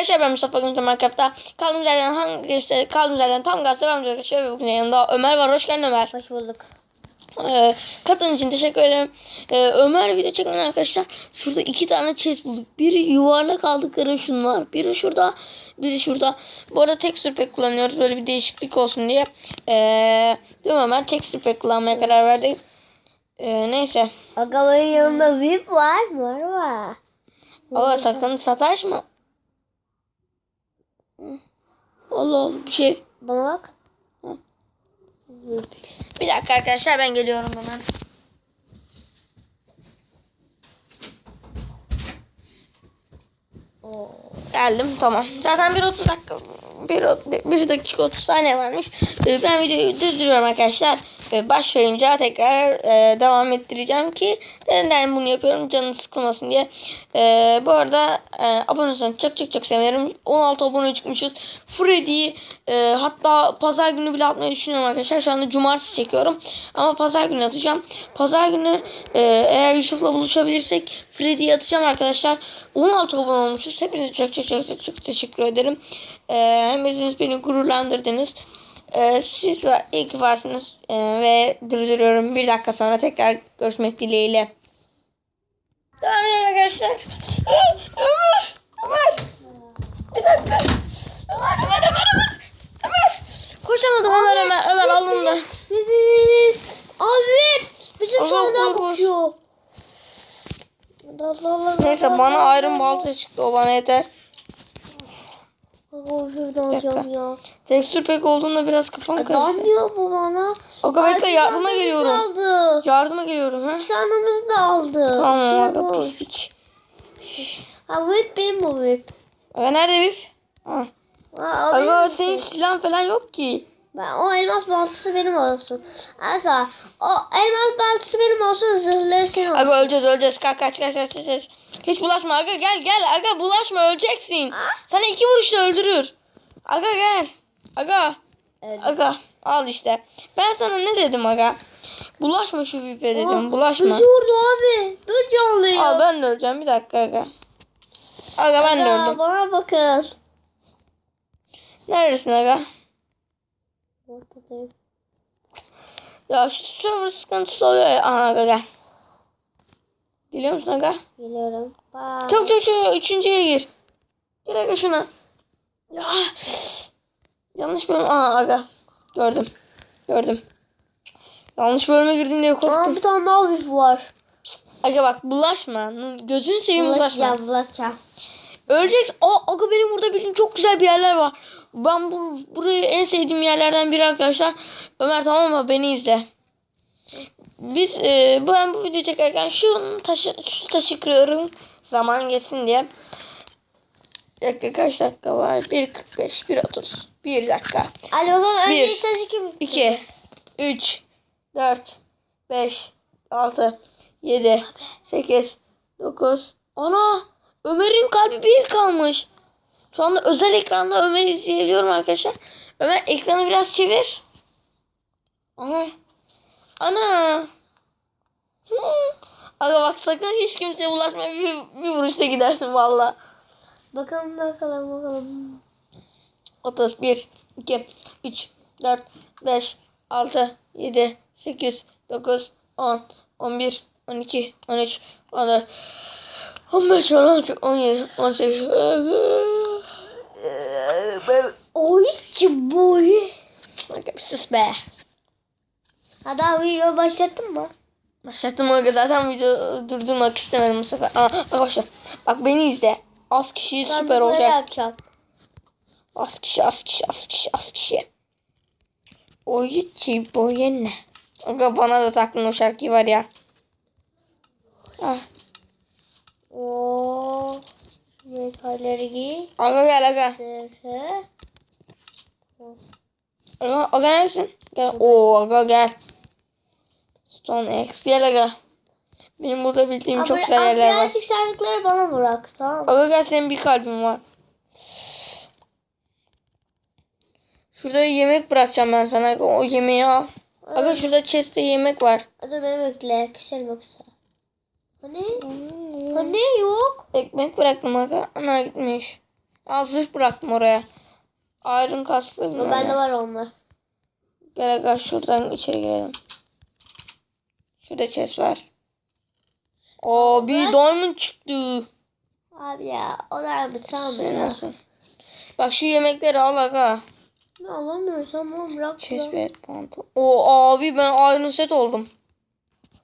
Arkadaşlar ben Mustafa Gümrük Minecraft'ta kaldığımız yerden hangi işte kaldığımız yerden tam gaz devam ediyoruz arkadaşlar. Bugün yanımda Ömer var. Hoş geldin Ömer. Hoş bulduk. Ee, katılım için teşekkür ederim. Ee, Ömer video çeken arkadaşlar. Şurada iki tane chest bulduk. Biri yuvarlak aldıkları şunlar. Biri şurada. Biri şurada. Bu arada texture pack kullanıyoruz. Böyle bir değişiklik olsun diye. Ee, değil mi Ömer? Texture pack kullanmaya karar verdik. Ee, neyse. Aga benim yanımda VIP var mı? Var var. Allah sakın sataşma. Allah Allah bir şey. Bana bak. Bir dakika arkadaşlar ben geliyorum hemen. Geldim tamam. Zaten 1.30 dakika 1, 1 dakika 30 saniye varmış. Ee, Ben videoyu durduruyorum arkadaşlar. Başlayınca tekrar e, devam ettireceğim ki neden bunu yapıyorum canınız sıkılmasın diye. E, bu arada e, abone olursanız çok çok çok sevinirim. 16 abone çıkmışız. Freddy'yi e, hatta pazar günü bile atmayı düşünüyorum arkadaşlar. Şu anda cumartesi çekiyorum. Ama pazar günü atacağım. Pazar günü eğer Yusuf'la buluşabilirsek Freddy'yi atacağım arkadaşlar. 16 abone olmuşuz. Hepinize çok çok çok çok, teşekkür ederim. E, hem hepiniz beni gururlandırdınız. Ee, siz var, iyi ki varsınız Ee, ve durduruyorum. Bir dakika sonra tekrar görüşmek dileğiyle. Devam edelim arkadaşlar. Ömer! Ömer! Bir dakika. Ömer, Ömer, Ömer, Ömer! Ömer! Koşamadım Ömer, Ömer, Ömer alındı. Abi bizim Allah sandığa Allah. bakıyor. Allah Allah. Neyse bana ayrım balta çıktı. O bana yeter. Dakika. Tekstür pek olduğunda biraz kafam Ne karıştı. yapıyor bu bana? Aga bekle yardıma geliyorum. Aldı. Yardıma geliyorum ha. Sandığımızı da aldı. Tamam Şey aga pislik. Ha VIP benim bu VIP. Aga nerede Vip? Ha. Aga senin VIP. silahın falan yok ki. Ben, o elmas baltası benim olsun. Aga o elmas baltası benim olsun zırhları senin olsun. Aga öleceğiz öleceğiz. Kalk kaç kaç kaç kaç. kaç. Hiç bulaşma aga gel gel. Aga bulaşma öleceksin. Sana iki vuruşla öldürür. Aga gel. Aga. Evet. Aga al işte. Ben sana ne dedim aga? Bulaşma şu vipe dedim. Bulaşma. Bizi vurdu abi. Dur canlıyım. Al ben de öleceğim bir dakika aga. Aga ben de Aga, öldüm. Bana bakın. Neredesin aga? Ortadayım. Ya şu server sıkıntısı oluyor ya. Aha aga gel. Geliyor musun aga? Geliyorum. Bye. Çok çok çok üçüncüye gir. Gir aga şuna. Ya. Yanlış bölüm. Aha aga. Gördüm. Gördüm. Yanlış bölüme girdim diye Aa, korktum. bir tane daha VIP var. Aga bak bulaşma. Gözünü seveyim bulaşma. Bulaşacağım bulaşacağım. Öleceksin. Aa, aga benim burada bildiğim çok güzel bir yerler var. Ben bu burayı en sevdiğim yerlerden biri arkadaşlar. Ömer tamam mı? Beni izle. Biz e, ben bu videoyu çekerken şu taşı şu taşı kırıyorum. Zaman geçsin diye. Dakika kaç dakika var? 1.45, 1.30. 1 dakika. Bakalım Bir, önce taşı kim? 2, 3, 4, 5, 6, 7, 8, 9. Ana! Ömer'in kalbi bir kalmış. Şu anda özel ekranda Ömer'i izleyebiliyorum arkadaşlar. Ömer ekranı biraz çevir. Ana. Ana. Hı. Bak sakın hiç kimseye bulaşma. Bir, bir vuruşta gidersin valla. Bakalım bakalım bakalım. 31, 2, 3, 4, 5, 6, 7, 8, 9, 10, 11, 12, 13, 14, 15, 16, 17, 18. Oy ki boy. Aga bir sus be. Abi video başlattın mı? Başlattım aga zaten video durdurmak istemedim bu sefer. Aa, bak başla. Bak beni izle. Az kişi Ben süper olacak. yapacağım. Az kişi az kişi az kişi az kişi. Oyucu boyenne. Aga bana da taktın o şarkıyı var ya. Ah. Oo. Metalleri giy. Aga gel aga. Zırhı. Aga, aga neredesin? Gel. Oo aga gel. Stone X. Gel aga. Benim burada bildiğim çok Abi- güzel yerler var. Birazcık sandıkları bana bırak tamam? Aga gel senin bir kalbin var. Şurada yemek bırakacağım ben sana. O yemeği al. Aga şurada chest'te yemek var. Hadi beni bekle. Kışarım yoksa. Hani? Hani yok? Ekmek bıraktım aga. Ana gitmiş. Al zırh bıraktım oraya. Iron kasklı mı? Bende var onlar. Gel gel şuradan içeri girelim. Şurada chest var. Oo bir diamond çıktı. Abi ya onlar mı olsun. Bak şu yemekleri al aga. Ne alamıyorsam onu bırak. Chest bed pantol. Oo abi ben iron set oldum.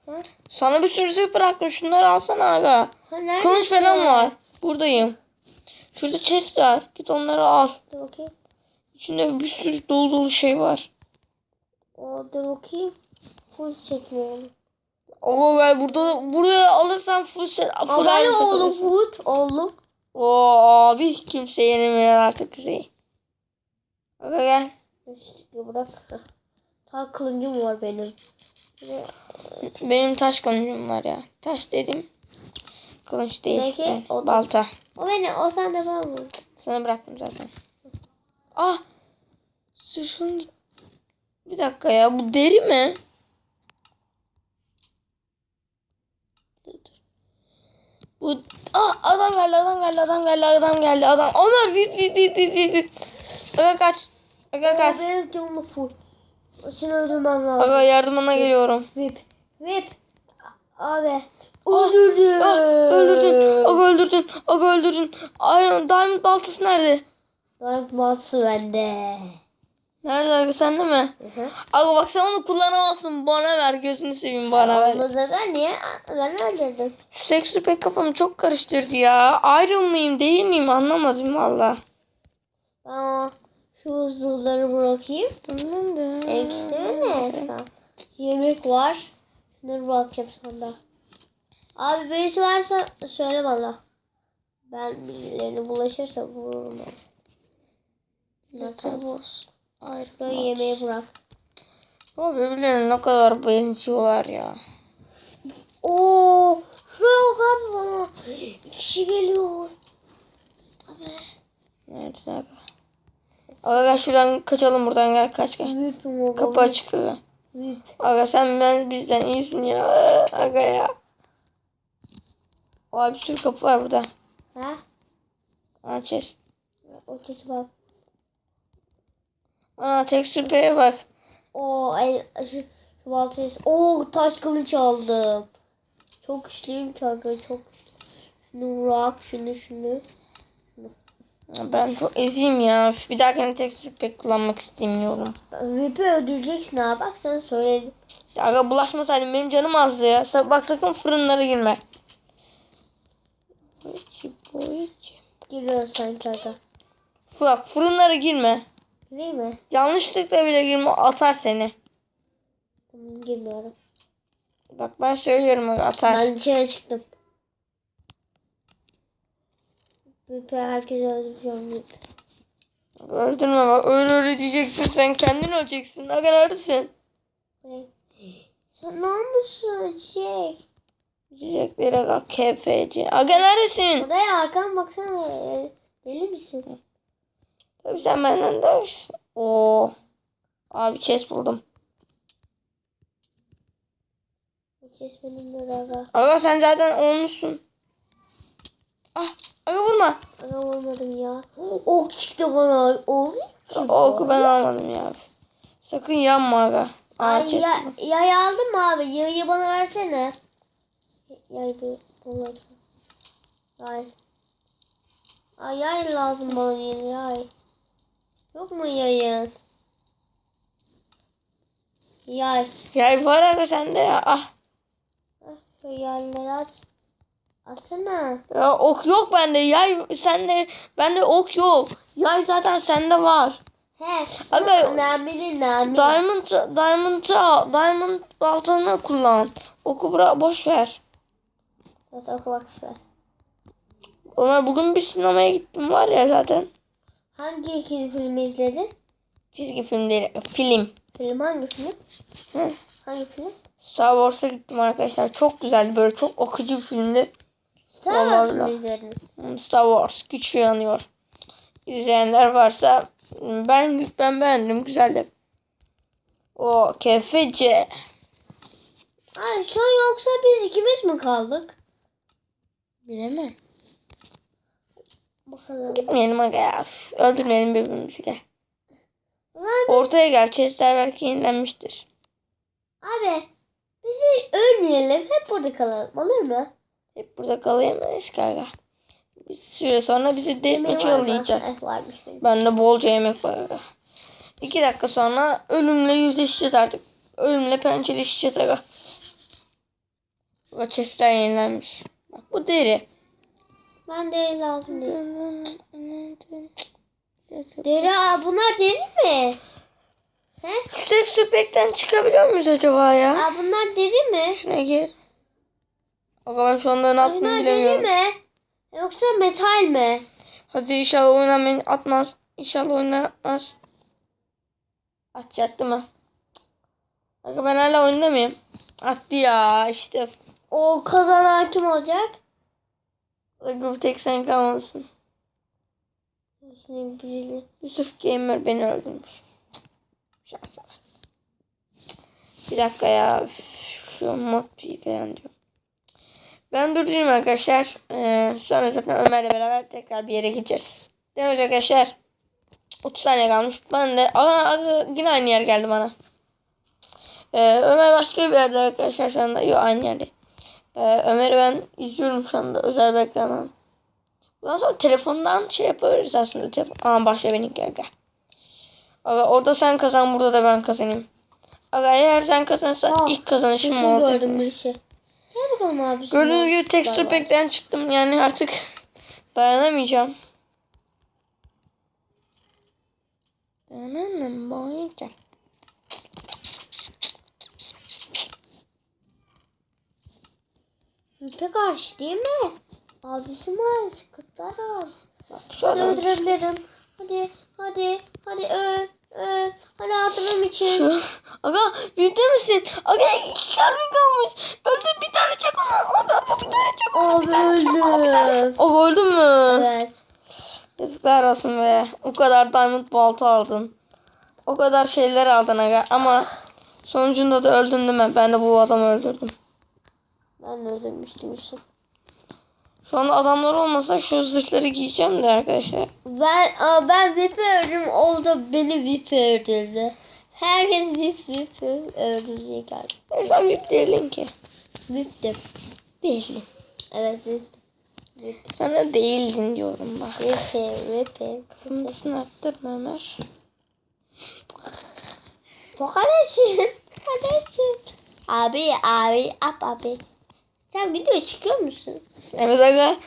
Ha? Sana bir sürü zırh bıraktım. Şunları alsana aga. Ha? Kılıç falan var. Buradayım. Şurada chest var. Git onları al. Dur bakayım. İçinde bir sürü dolu dolu şey var. O, dur bakayım. Full çekmeyelim. Oo gel burada buraya alırsan full set full Ama oğlum food oğlum. Oo abi kimse yenemiyor artık bizi. Aga gel. İşte bırak. Ta kılıncım var benim. Benim taş kılıcım var ya. Taş dedim. Kılıç değil. Peki, Ben- o balta. O beni, o sende var mı? Sana bıraktım zaten. Ah! Zırhım git. Bir dakika ya bu deri mi? Bu ah adam geldi adam geldi adam geldi adam geldi adam. Ömer bip bip bip bip bip. Aga kaç. Aga kaç. Benim canım full. Seni öldürmem lazım. Aga yardımına geliyorum. Whip. Whip. Abi. Öldürdüm. Ah, öldürdün. Aga öldürdün. Aga öldürdün. Iron Diamond baltası nerede? Dark Balsı bende. Nerede abi sende mi? Hı hı. Aga bak sen onu kullanamazsın. Bana ver gözünü seveyim bana ver. Olmazsa niye? Ben öldürdüm. Şu seks pek kafamı çok karıştırdı ya. Iron mıyım değil miyim anlamadım valla. O şu zırhları bırakayım. Eksi mi? Yemek var. Şunları bırakacağım sonra. Abi birisi varsa söyle bana. Ben birilerine bulaşırsa vururum ben. Iron Şuraya yemeği bırak. Ama birbirlerine ne kadar benziyorlar ya. Oo, şuraya bak abi bana. İki kişi geliyor. Abi. Evet aga. Şuradan kaçalım buradan gel kaç gel. Kapı açık aga. Aga sen ben bizden iyisin ya. Aga ya. Abi bir sürü kapı var burada. Ha? Aa chest. O kesi bak. Aa tekstür B'ye bak. Oo, ay, şu, şu baltayı. Oo, taş kılıç aldım. Çok güçlüyüm kanka, çok. Şunu bırak, şunu şunu. Ben çok eziyim ya. Bir dahakine tekstür pek kullanmak istemiyorum. Whip'i öldüreceksin abi. Bak sana söyledim. Aga bulaşmasaydın benim canım azdı ya. Bak sakın fırınlara girme. Boyacı boyacı. Giriyorsun sen kanka. Bak fırınlara girme. Değil mi? Yanlışlıkla bile girme atar seni. Girmiyorum. Bak ben söylüyorum aga, atar. Ben dışarı çıktım. Whip'i herkes öldüreceğim. Öldürme bak öyle öyle diyeceksin sen kendin öleceksin. Ne? Sen ne yapmışsın Çiçek? Diyecekleri bak KFC. Aga neredesin? Buraya arkan baksana. Deli misin? Tabii sen benden iyisin. Oo. Abi chest buldum. Bu ses benim aga. Aga sen zaten olmuşsun. Ah. Aga vurma. Ana olmadım ya. Ok çıktı bana. Ok çıktı. Oku ben almadım ya. Sakın yanma aga. Ay, chest ya, yay aldın mı abi? Yayı bana versene. Yay bir bulalım. Yay. Ay yay lazım bana yeni yay. Yok mu yayın? Yay. Yay var aga sende ya. Ah. Ah, Şu yayları aç. Açsana. Ya ok yok bende. Yay sende. Bende ok yok. Yay zaten sende var. He. Aga- Namili namili. Diamond Diamond Diamond baltanı kullan. Oku bırak boş ver. Evet oku şu ver. Ömer bugün bir sinemaya gittim var ya zaten. Hangi ikili filmi izledin? Çizgi film değil. Film. Film hangi film? Hı. Hangi film? Star Wars'a gittim arkadaşlar. Çok güzeldi. Böyle çok akıcı bir filmdi. Star Wars izledin. Hmm, Star Wars. Güçlü yanıyor. İzleyenler varsa hmm, ben ben beğendim. Güzeldi. O kefece. Ay an yoksa biz ikimiz mi kaldık? Bilemem. Bakalım. Gitmeyelim aga ya. Öldürmeyelim birbirimizi gel. Lan Ortaya gel. Chestler belki yenilenmiştir. abi bizi ölmeyelim. Hep burada kalalım. Olur mu? Hep burada kalayamayız kanka. Bir süre sonra bizi var mı? yollayacak. Benim. Bende bolca yemek var aga. İki dakika sonra ölümle yüzleşeceğiz artık. Ölümle pençeleşeceğiz aga. Bak chestler yenilenmiş. Bak bu deri. Ben deri lazım değil. Deri aa, bunlar deri mi? He? Şu tek süpekten çıkabiliyor muyuz acaba ya? Aa, bunlar deri mi? Şuna gir. Aga ben şu anda ne yaptığımı bilemiyorum. mi? Yoksa metal mi? Hadi inşallah oyundan beni atmaz. İnşallah oyundan atmaz. Atacak değil mi? Aga ben hala oyunda mıyım? Attı ya işte. O kazanan kim olacak? Bir tek sen kalmasın. Şimdi birini. Yusuf Gamer beni öldürmüş. Şansa bak. Bir dakika ya. Üf, Şu mod bir falan diyor. Ben durdurayım arkadaşlar. Ee, sonra zaten Ömer'le beraber tekrar bir yere gideceğiz. Mi arkadaşlar? 30 saniye kalmış. Ben de Aa, yine aynı yer geldi bana. Ee, Ömer başka bir yerde arkadaşlar şu anda. Yok aynı yerde. Ee, Ömer'i ben izliyorum şu anda özel ekrandan. Bundan sonra telefondan şey yapabiliriz aslında. Telefon. Aa başla beni gel gel. Aga orada sen kazan burada da ben kazanayım. Aga eğer sen kazanırsan ilk kazanışım olacak. gördüm bir şey. Gel bakalım abi. Gördüğünüz gibi texture pack'ten çıktım yani artık dayanamayacağım. Dayanamayacağım. Hüpe karşı değil mi? Abisi var. Kıtlar az. Bak şu adam öldürebilirim. Hadi. Hadi. Hadi öl. Öl. Hadi hatırım için. şu. Aga büyüdü misin? Aga iki kalbin kalmış. Öldür bir tane çek onu. Abi aga bir tane çek onu. Abi öldüm. O öldü mü? Evet. Yazıklar olsun be. O kadar diamond balta aldın. O kadar şeyler aldın aga. Ama sonucunda da öldün değil mi? Ben de bu adamı öldürdüm. Ben de öldürmüştüm Yusuf. Şu anda adamlar olmasa şu zırhları giyeceğim de arkadaşlar. Ben ben VIP öldüm. O da beni VIP öldürdü. Herkes VIP VIP öldürdü geldi. E sen VIP değildin ki. VIP'tim. Değildin. Evet VIP. VIP. De değildin diyorum bak. VIP. VIP. Kafamdasını arttırma Ömer. Bu kardeşim. Kardeşim. Abi abi ap abi. Sen video çıkıyor musun? Evet aga.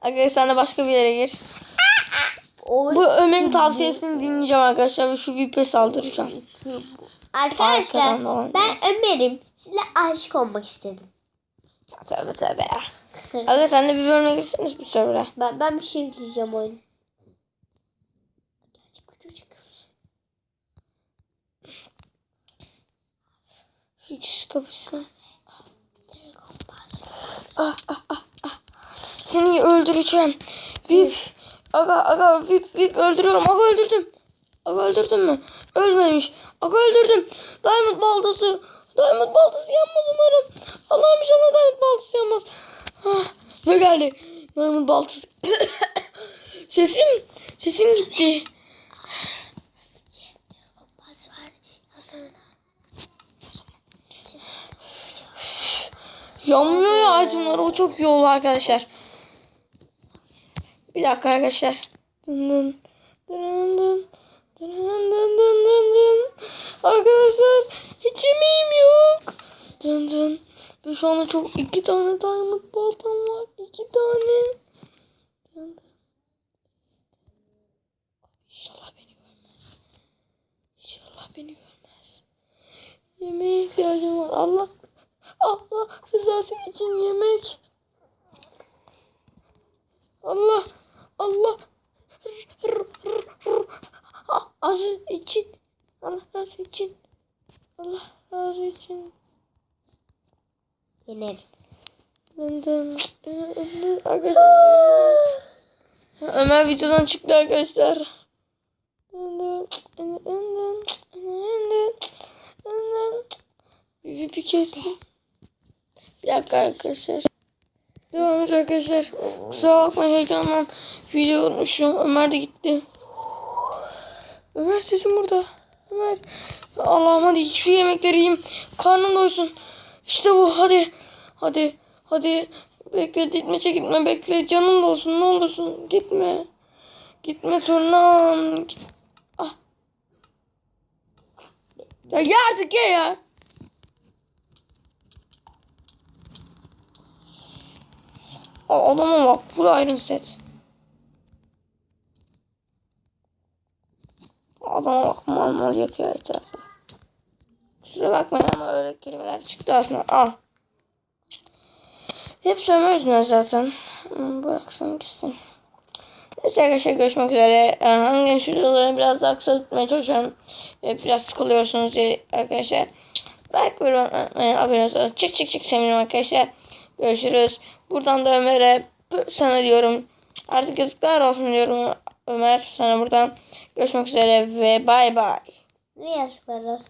Aga sen de başka bir yere gir. Bu Ömer'in tavsiyesini dinleyeceğim arkadaşlar ve şu VIP'e saldıracağım. Arkadaşlar ben Ömer'im. Size aşık olmak istedim. Tövbe tövbe. Aga sen de bir bölüme girseniz bir server'a. Ben, ben bir şey diyeceğim oyun. Şu ikisi kapışsın. Ah, ah, ah, ah. Seni öldüreceğim. Vip. Aga aga vip vip öldürüyorum. Aga öldürdüm. Aga öldürdüm mü? Ölmemiş. Aga öldürdüm. Diamond baltası. Diamond baltası yanmaz umarım. Allah'ım inşallah diamond baltası yanmaz. Ah, ve geldi. Diamond baltası. sesim sesim gitti. Yanmıyor ya itemler. O çok iyi oldu arkadaşlar. Bir dakika arkadaşlar. Dın dın. Dın dın. Dın dın dın dın dın. Arkadaşlar hiç yemeğim yok. Dın dın. Ve şu anda çok iki tane diamond baltam var. İki tane. Dın dın. İnşallah beni görmez. İnşallah beni görmez. Yemeğe ihtiyacım var. Allah Allah rızası için yemek. Allah Allah azı için Allah razı için Allah razı için Yenerim. Dın. Arkadaşlar. Ömer videodan çıktı arkadaşlar. Bir kestim. Bir dakika arkadaşlar. Devam arkadaşlar. Kusura bakmayın heyecandan video unutmuşum. Ömer de gitti. Ömer sesim burada. Ömer. Allah'ım hadi şu yemekleri yiyeyim. Karnım doysun. İşte bu hadi. Hadi. Hadi. Bekle gitme gitme bekle. Canım da olsun ne olursun. Gitme. Gitme turnam. Git. Ah. Ya ye artık ye ya. Adama bak. Full Iron Set. Adama bak. Mal yakıyor etrafı. Kusura bakmayın ama öyle kelimeler çıktı aslında. Al. Hep sömür yüzünden zaten. Hmm, Bıraksam gitsin. Neyse arkadaşlar görüşmek üzere. Ee, Hangi videolarını biraz daha kısa tutmaya çalışıyorum. Biraz sıkılıyorsunuz diye arkadaşlar. Like ve abone olursanız çık çık çık sevinirim arkadaşlar. Görüşürüz. Buradan da Ömer'e sana diyorum. Artık yazıklar olsun diyorum Ömer sana buradan. Görüşmek üzere ve bay bay. Ne yazıklar olsun.